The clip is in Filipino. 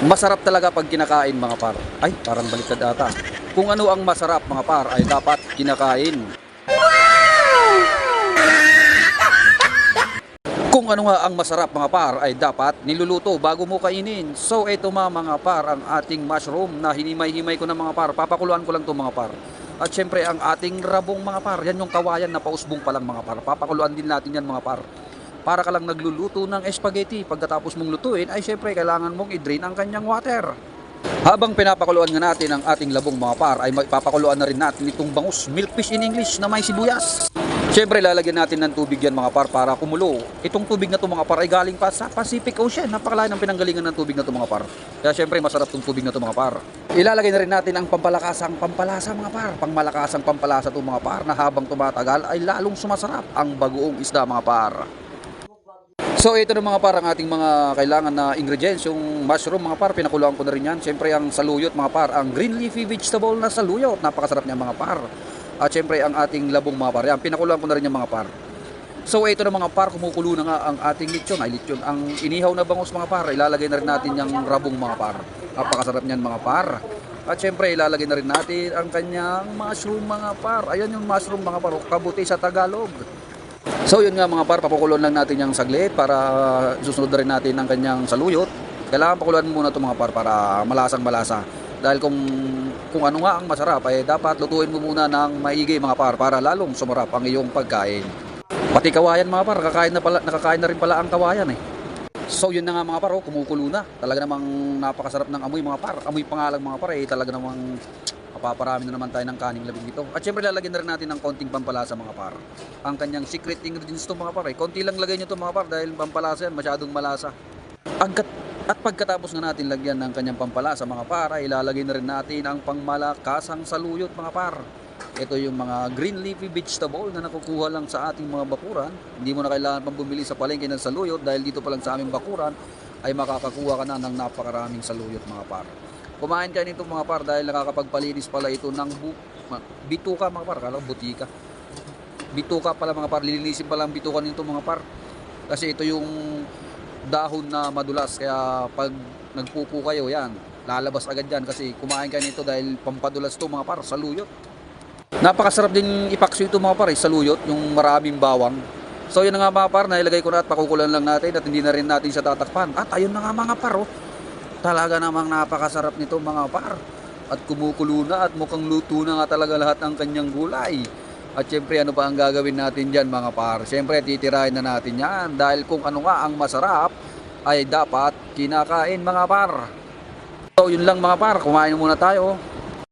Masarap talaga pag kinakain mga par. Ay, parang baliktad ata. Kung ano ang masarap mga par ay dapat kinakain. Kung ano nga ang masarap mga par ay dapat niluluto bago mo kainin. So ito mga mga par ang ating mushroom na hinimay-himay ko na mga par. Papakuluan ko lang to mga par. At syempre ang ating rabong mga par. Yan yung kawayan na pausbong pa lang mga par. Papakuluan din natin yan mga par. Para ka lang nagluluto ng spaghetti. Pagkatapos mong lutuin ay syempre kailangan mong i-drain ang kanyang water. Habang pinapakuluan nga natin ang ating labong mga par ay papakuluan na rin natin itong bangus milkfish in English na may sibuyas. Siyempre lalagyan natin ng tubig yan mga par para kumulo. Itong tubig na to mga par ay galing pa sa Pacific Ocean. Napakalain ang pinanggalingan ng tubig na to mga par. Kaya siyempre masarap tong tubig na to mga par. Ilalagay na rin natin ang pampalakasang pampalasa mga par. Pangmalakasang pampalasa to mga par na habang tumatagal ay lalong sumasarap ang bagoong isda mga par. So ito na mga par ang ating mga kailangan na ingredients, yung mushroom mga par, pinakuluan ko na rin yan. Siyempre ang saluyot mga par, ang green leafy vegetable na saluyot, napakasarap niya mga par. At siyempre ang ating labong mga par, yan, pinakuluan ko na rin yung mga par. So ito na mga par, kumukulo na nga ang ating lechon, ay lechon, ang inihaw na bangus mga par, ilalagay na rin natin yung rabong mga par. Napakasarap niyan mga par. At siyempre ilalagay na rin natin ang kanyang mushroom mga par. Ayan yung mushroom mga par, kabuti sa Tagalog. So yun nga mga par, papakulon lang natin yung saglit para susunod na rin natin ang kanyang saluyot. Kailangan pakuluan muna ito mga par para malasang malasa. Dahil kung kung ano nga ang masarap ay dapat lutuin mo muna ng maigi mga par para lalong sumarap ang iyong pagkain. Pati kawayan mga par, nakakain na, pala, nakakain na rin pala ang kawayan eh. So yun na nga mga par, oh, kumukulo na. Talaga namang napakasarap ng amoy mga par. Amoy pa nga lang mga par eh, talaga namang Paparami na naman tayo ng kaning labing ito. At syempre lalagyan na rin natin ng konting pampalasa mga par. Ang kanyang secret ingredients to mga par. Eh. Konti lang lagay nyo to mga par dahil pampalasa yan, masyadong malasa. Agad, at pagkatapos nga natin lagyan ng kanyang pampalasa mga par, ay ilalagay na rin natin ang pangmalakasang saluyot mga par. Ito yung mga green leafy vegetable na nakukuha lang sa ating mga bakuran. Hindi mo na kailangan pang bumili sa palengke ng saluyot dahil dito pa lang sa aming bakuran ay makakakuha ka na ng napakaraming saluyot mga par. Kumain ka nito mga par dahil nakakapagpalinis pala ito ng bu bituka mga par, kala butika. Bituka pala mga par, lilinisin pala ang bituka nito mga par. Kasi ito yung dahon na madulas kaya pag nagpupo kayo yan, lalabas agad yan kasi kumain ka nito dahil pampadulas to mga par, saluyot. Napakasarap din ipakso ito mga par, eh, saluyot, yung maraming bawang. So yun na nga mga par, nailagay ko na at pakukulan lang natin at hindi na rin natin siya tatakpan. At ayun na nga mga par, oh. Talaga namang napakasarap nito mga par. At kumukulo na at mukhang luto na nga talaga lahat ng kanyang gulay. At syempre ano pa ang gagawin natin dyan mga par? Syempre titirahin na natin yan dahil kung ano nga ang masarap ay dapat kinakain mga par. So yun lang mga par, kumain muna tayo.